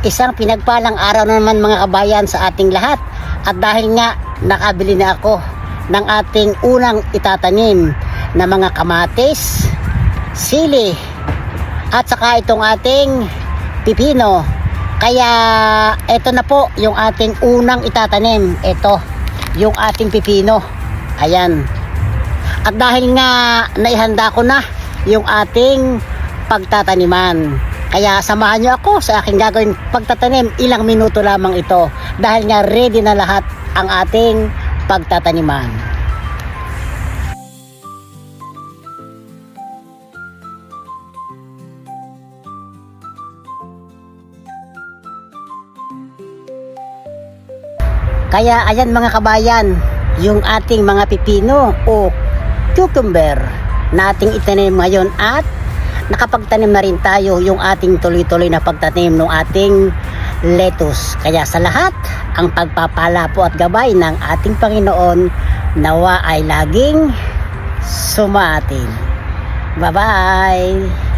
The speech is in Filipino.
isang pinagpalang araw na naman mga kabayan sa ating lahat. At dahil nga nakabili na ako ng ating unang itatanim na mga kamatis, sili, at saka itong ating pipino. Kaya ito na po yung ating unang itatanim. Ito, yung ating pipino. Ayan. At dahil nga naihanda ko na yung ating pagtataniman. Kaya samahan nyo ako sa aking gagawin pagtatanim. Ilang minuto lamang ito. Dahil nga ready na lahat ang ating pagtataniman. Kaya ayan mga kabayan, yung ating mga pipino o cucumber na ating itanim ngayon at nakapagtanim na rin tayo yung ating tuloy-tuloy na pagtanim ng ating lettuce. Kaya sa lahat, ang pagpapala po at gabay ng ating Panginoon nawa ay laging sumatin. Bye-bye!